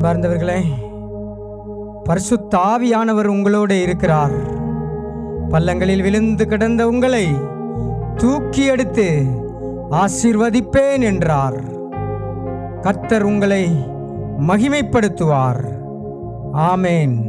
அன்பார்ந்தவர்களே பரிசுத்த ஆவியானவர் உங்களோடு இருக்கிறார். பள்ளங்களில் விழுந்து கிடந்த உங்களை தூக்கி எடுத்து ஆசீர்வதிப்பேன் என்றார். கத்தர் உங்களை மகிமைப்படுத்துவார். ஆமேன்.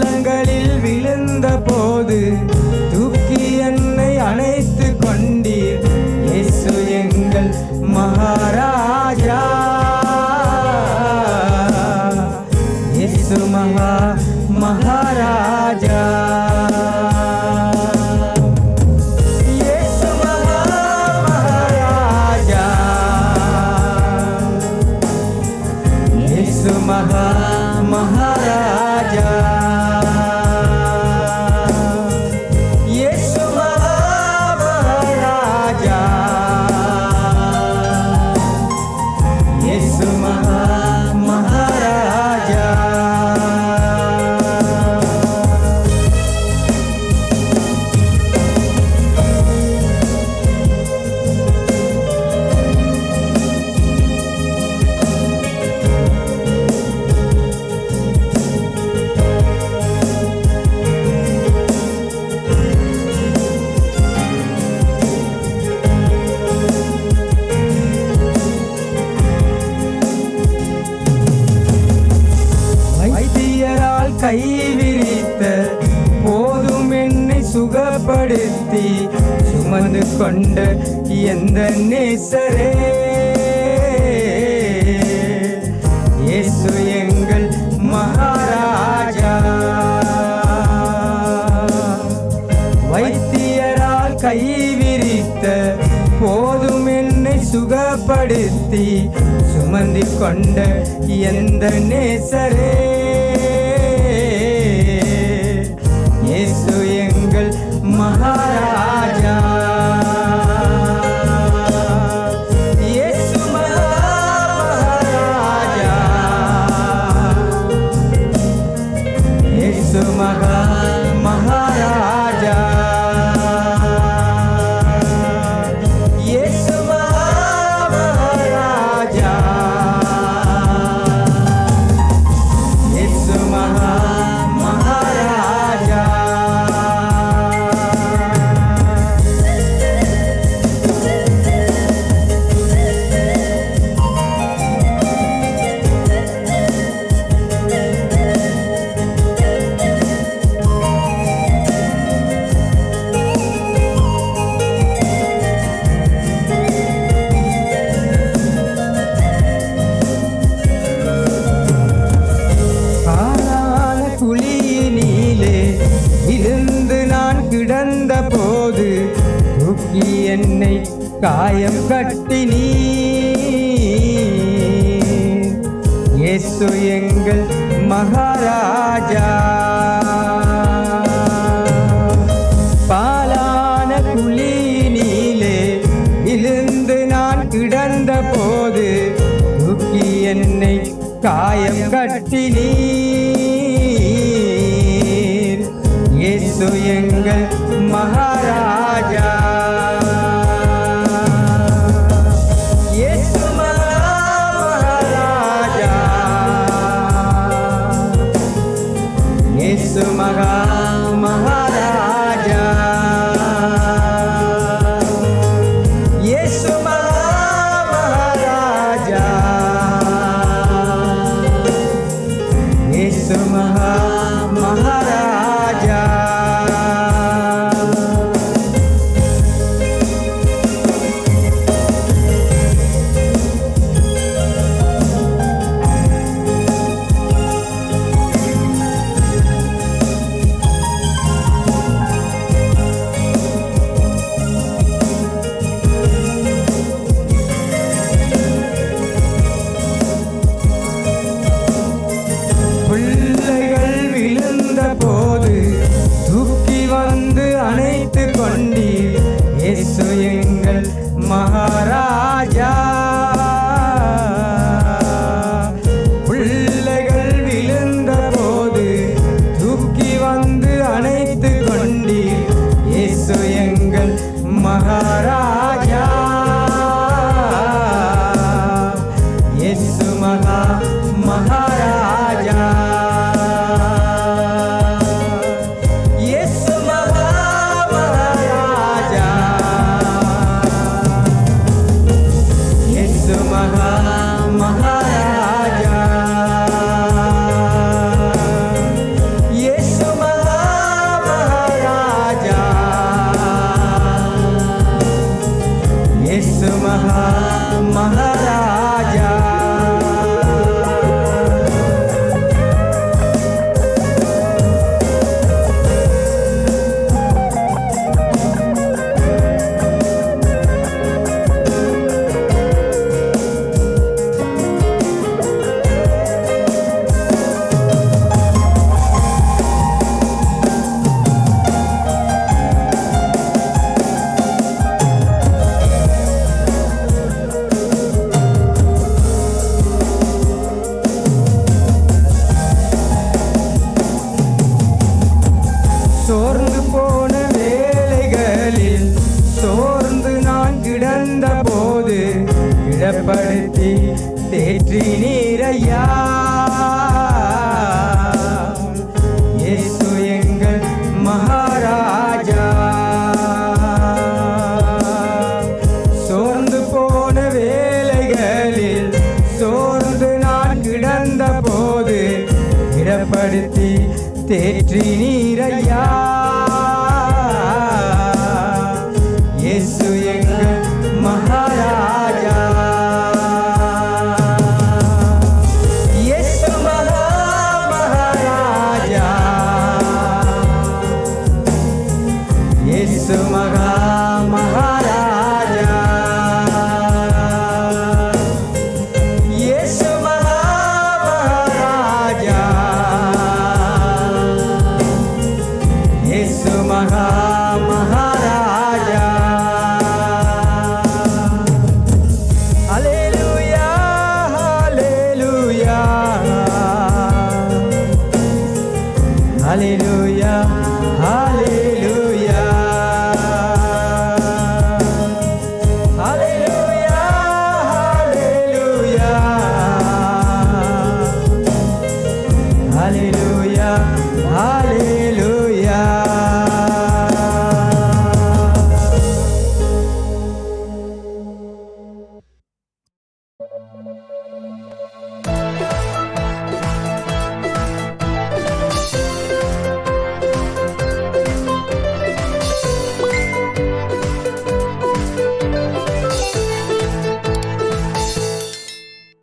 பள்ளங்களில் விழுந்த போது தூக்கி என்னை அணைத்து சுகப்படுத்தி சுமந்து கொண்ட எந்த நேசரே. இயேசு எங்கள் மகாராஜா. வைத்தியரால் கை விரித்த போதும் என்னை சுகப்படுத்தி சுமந்து கொண்ட எந்த நேசரே. காயம் நீ. இயேசு எங்கள் மகாராஜா. பாலான குழியினிலே விழுந்து நான் கிடந்த போது தூக்கி என்னை காயம் கட்டி நீர் இயேசு எங்கள் மகாராஜா மகாராஜா இயேசு மகா மகாராஜா சோர்ந்து போன வேலைகளில் சோர்ந்து நான் கிடந்த போது இடப்படுத்தி தேற்றி நீரையா? இயேசு எங்கள்